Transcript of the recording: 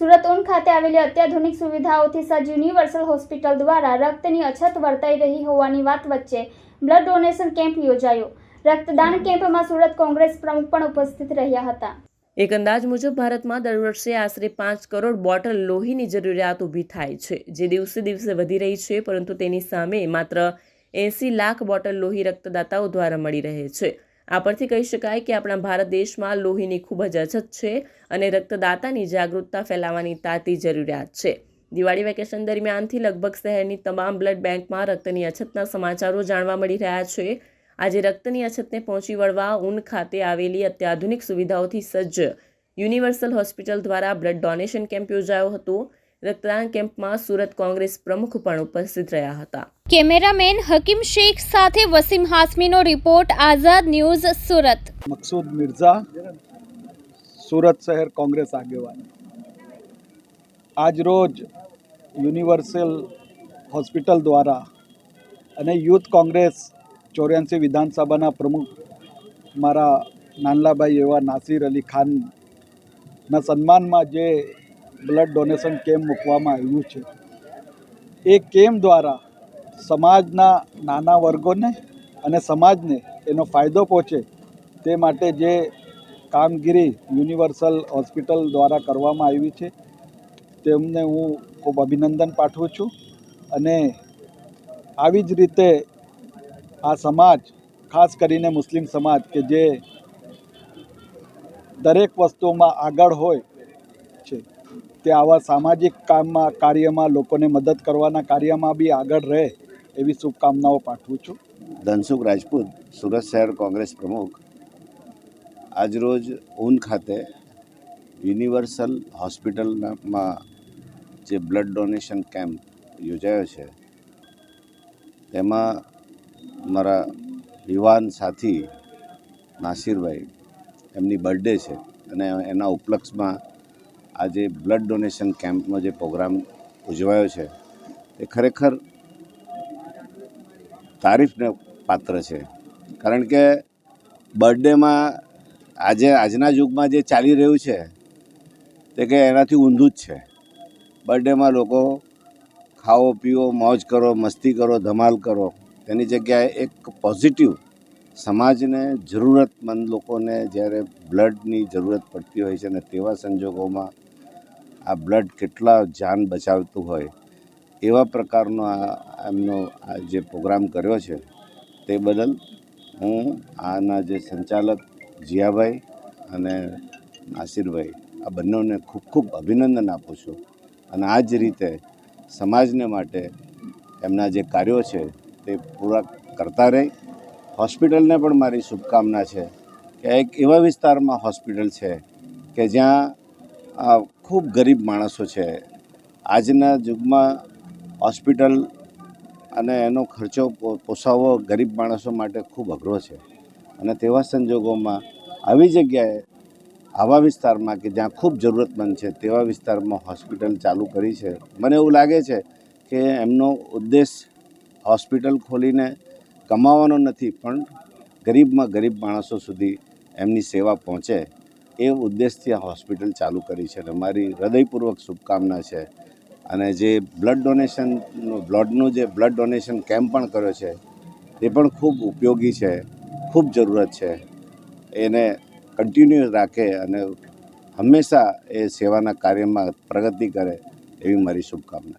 સુરત ઉન ખાતે આવેલી અત્યાધુનિક સુવિધાઓથી સજ્જ યુનિવર્સલ હોસ્પિટલ દ્વારા રક્તની અછત વર્તાઈ રહી હોવાની વાત વચ્ચે બ્લડ ડોનેશન કેમ્પ યોજાયો. રક્તદાન કેમ્પમાં સુરત કોંગ્રેસ પ્રમુખ પણ ઉપસ્થિત રહ્યા હતા. એક અંદાજ મુજબ ભારતમાં દર વર્ષે આશરે પાંચ કરોડ બોટલ લોહીની જરૂરિયાત ઊભી થાય છે, જે દિવસે દિવસે વધી રહી છે, પરંતુ તેની સામે માત્ર એંસી લાખ બોટલ લોહી રક્તદાતાઓ દ્વારા મળી રહે છે. આ પરથી કહી શકાય કે આપણા ભારત દેશમાં લોહીની ખૂબ જ અછત છે અને રક્તદાતાની જાગૃતતા ફેલાવવાની તાતી જરૂરિયાત છે. દિવાળી વેકેશન દરમિયાનથી લગભગ શહેરની તમામ બ્લડ બેંકમાં રક્તની અછતના સમાચારો જાણવા મળી રહ્યા છે. આજે રક્તની અછતને પહોંચી વળવા ઊન ખાતે આવેલી અત્યાધુનિક સુવિધાઓથી સજ્જ યુનિવર્સલ હોસ્પિટલ દ્વારા બ્લડ ડોનેશન કેમ્પ યોજાયો હતો. રક્તદાન કેમ્પમાં સુરત કોંગ્રેસ પ્રમુખ પણ ઉપસ્થિત રહ્યા હતા. કેમેરામેન હકીમ શેખ સાથે વસીમ હાસમીનો રિપોર્ટ આઝાદ ન્યૂઝ સુરત. મકસૂદ મિર્ઝા સુરત શહેર કોંગ્રેસ આગેવાન. આજરોજ યુનિવર્સલ હોસ્પિટલ દ્વારા અને યુથ કોંગ્રેસ ચોર્યાસી વિધાનસભાના પ્રમુખ મારા નાનલાભાઈ એવા નાસિર અલી ખાનના સન્માનમાં જે બ્લડ ડોનેશન કેમ્પ મૂકવામાં આવ્યું છે. એ કેમ્પ દ્વારા સમાજના નાના વર્ગોને અને સમાજને એનો ફાયદો પહોંચે તે માટે જે કામગીરી યુનિવર્સલ હોસ્પિટલ દ્વારા કરવામાં આવી છે, તેમને હું ખૂબ અભિનંદન પાઠવું છું. અને આવી જ રીતે આ સમાજ, ખાસ કરીને મુસ્લિમ સમાજ કે જે દરેક વસ્તુમાં આગળ હોય તે આવા સામાજિક કામમાં, કાર્યમાં લોકોને મદદ કરવાના કાર્યમાં બી આગળ રહે એવી શુભકામનાઓ પાઠવું છું. ધનસુખ રાજપૂત, સુરત શહેર કોંગ્રેસ પ્રમુખ. આજરોજ ઊન ખાતે યુનિવર્સલ હોસ્પિટલમાં જે બ્લડ ડોનેશન કેમ્પ યોજાયો છે, તેમાં મારા યુવાન સાથી નાસિરભાઈ, એમની બર્થડે છે અને એના ઉપલક્ષમાં આજે બ્લડ ડોનેશન કેમ્પનો જે પ્રોગ્રામ ઉજવાયો છે, એ ખરેખર તારીફને પાત્ર છે. કારણ કે બર્થડેમાં આજે, આજના યુગમાં જે ચાલી રહ્યું છે, તે કે એનાથી ઊંધું જ છે. બર્થડેમાં લોકો ખાઓ, પીઓ, મોજ કરો, મસ્તી કરો, ધમાલ કરો, તેની જગ્યાએ એક પોઝિટિવ સમાજને જરૂરતમંદ લોકોને જ્યારે બ્લડની જરૂરત પડતી હોય છે અને તેવા સંજોગોમાં આ બ્લડ કેટલા જાન બચાવતું હોય, એવા પ્રકારનો આ, એમનો આ જે પ્રોગ્રામ કર્યો છે, તે બદલ હું આના જે સંચાલક જીયાભાઈ અને નાસિરભાઈ, આ બંનેને ખૂબ ખૂબ અભિનંદન આપું છું. અને આ જ રીતે સમાજને માટે એમના જે કાર્યો છે, તે પૂરા કરતા રહે. હોસ્પિટલને પણ મારી શુભકામના છે કે એક એવા વિસ્તારમાં હોસ્પિટલ છે કે જ્યાં આ ખૂબ ગરીબ માણસો છે. આજના યુગમાં હોસ્પિટલ અને એનો ખર્ચો પો- પોસાવવો ગરીબ માણસો માટે ખૂબ અઘરો છે. અને તેવા સંજોગોમાં આવી જગ્યાએ આવા વિસ્તારમાં કે જ્યાં ખૂબ જરૂરતમંદ છે તેવા વિસ્તારમાં હોસ્પિટલ ચાલુ કરી છે. મને એવું લાગે છે કે એમનો ઉદ્દેશ હોસ્પિટલ ખોલીને કમાવાનો નથી, પણ ગરીબમાં ગરીબ માણસો સુધી એમની સેવા પહોંચે. એ ઉદ્દેશથી આ હોસ્પિટલ ચાલુ કરી છે અને મારી હૃદયપૂર્વક શુભકામના છે. અને જે બ્લડ ડોનેશનનું બ્લડનું જે બ્લડ ડોનેશન કેમ્પ પણ કર્યો છે તે પણ ખૂબ ઉપયોગી છે, ખૂબ જરૂરત છે. એને કન્ટિન્યુ રાખે અને હંમેશા એ સેવાના કાર્યમાં પ્રગતિ કરે એવી મારી શુભકામના.